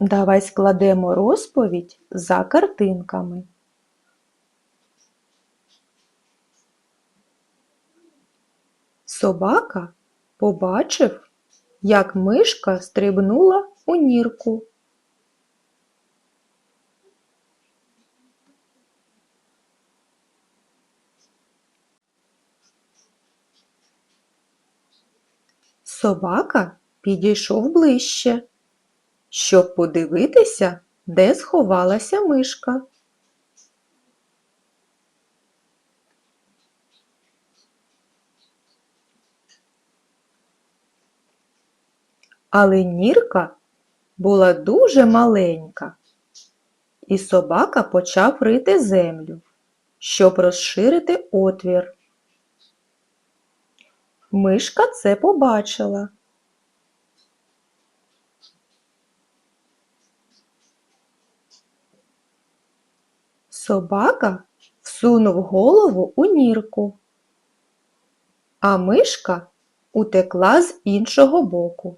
Давай складемо розповідь за картинками. Собака побачив, як мишка стрибнула у нірку. Собака підійшов ближче, щоб подивитися, де сховалася мишка. Але нірка була дуже маленька, і собака почав рити землю, щоб розширити отвір. Мишка це побачила. Собака всунув голову у нірку, а мишка утекла з іншого боку.